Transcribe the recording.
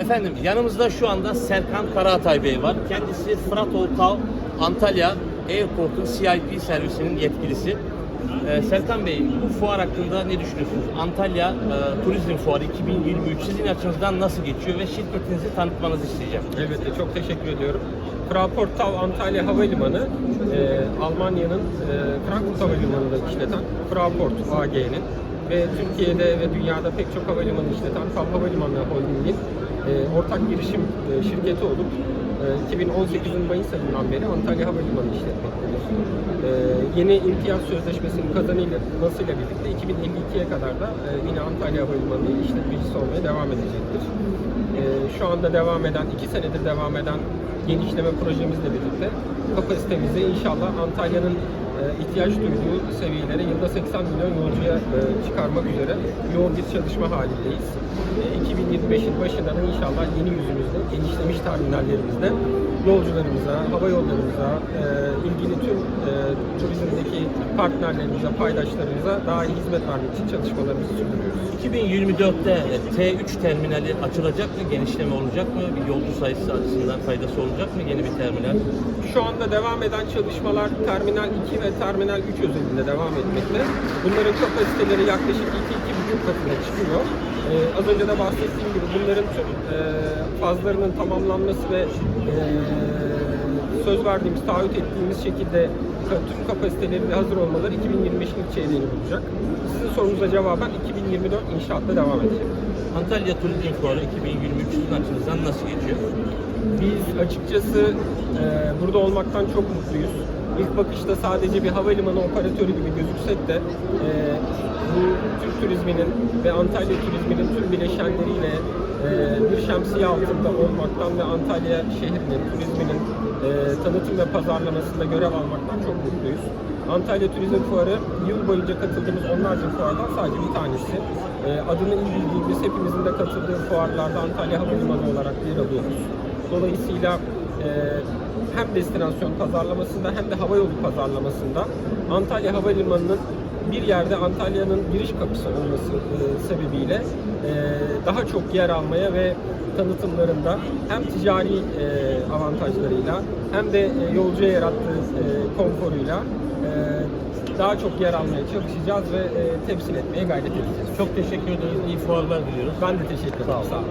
Efendim yanımızda şu anda Serkan Karaatay Bey var. Kendisi Fırat Oltav Antalya Airport'un CIP servisinin yetkilisi. Ee, Serkan Bey bu fuar hakkında ne düşünüyorsunuz? Antalya e, Turizm Fuarı 2023 sizin açınızdan nasıl geçiyor ve şirketinizi tanıtmanızı isteyeceğim. Elbette çok teşekkür ediyorum. Fraport TAV Antalya Havalimanı, e, Almanya'nın e, Frankfurt Havalimanı'nda işleten Fraport AG'nin ve Türkiye'de ve dünyada pek çok havalimanı işleten TAV Havalimanı Holding'in e, ortak girişim e, şirketi olup e, 2018'in Mayıs ayından beri Antalya Havalimanı işletmektedir. E, yeni imtiyaz sözleşmesinin kazanılmasıyla birlikte 2052'ye kadar da e, yine Antalya Havalimanı işletmecisi olmaya devam edecektir. E, şu anda devam eden, iki senedir devam eden genişleme projemizle birlikte kapasitemizi inşallah Antalya'nın ihtiyaç duyduğu seviyelere yılda 80 milyon yolcuya e, çıkarmak üzere yoğun bir çalışma halindeyiz. E, 2025'in başında da inşallah yeni yüzümüzde, genişlemiş terminallerimizde yolcularımıza, hava yollarımıza, e, ilgili tüm e, turizmdeki partnerlerimize, paydaşlarımıza daha iyi hizmet vermek için çalışmalarımızı sürdürüyoruz. 2024'te e, T3 terminali açılacak mı? Genişleme olacak mı? Bir yolcu sayısı açısından faydası olacak mı? Yeni bir terminal. Şu anda devam eden çalışmalar Terminal 2 ve Terminal 3 özelinde devam etmekte. Bunların kapasiteleri yaklaşık 2-2,5 katına çıkıyor. Ee, az önce de bahsettiğim gibi bunların tüm e, fazlarının tamamlanması ve e, söz verdiğimiz, taahhüt ettiğimiz şekilde tüm kapasitelerin de hazır olmaları 2025'in ilk çeyreğini bulacak. Sizin sorunuza cevaben 2024 inşaatta devam edecek. Antalya Turizm Fuarı 2023 sizin açınızdan nasıl geçiyor? Biz açıkçası e, burada olmaktan çok mutluyuz. İlk bakışta sadece bir havalimanı operatörü gibi gözüksek de e, bu Türk turizminin ve Antalya turizminin tüm bileşenleriyle bir şemsiye altında olmaktan ve Antalya şehrinin, turizminin e, tanıtım ve pazarlamasında görev almaktan çok mutluyuz. Antalya Turizm Fuarı yıl boyunca katıldığımız onlarca fuardan sadece bir tanesi. E, adını iyi bildiğimiz, hepimizin de katıldığı fuarlarda Antalya Havalimanı olarak yer alıyoruz. Dolayısıyla e, hem destinasyon pazarlamasında hem de havayolu pazarlamasında Antalya Havalimanı'nın bir yerde Antalya'nın giriş kapısı olması e, sebebiyle e, daha çok yer almaya ve tanıtımlarında hem ticari e, avantajlarıyla hem de e, yolcuya yarattığı e, konforuyla e, daha çok yer almaya çalışacağız ve e, temsil etmeye gayret edeceğiz. Çok teşekkür ederiz. İyi fuarlar diliyoruz. Ben de teşekkür ederim. Sağ olun. Sağ olun.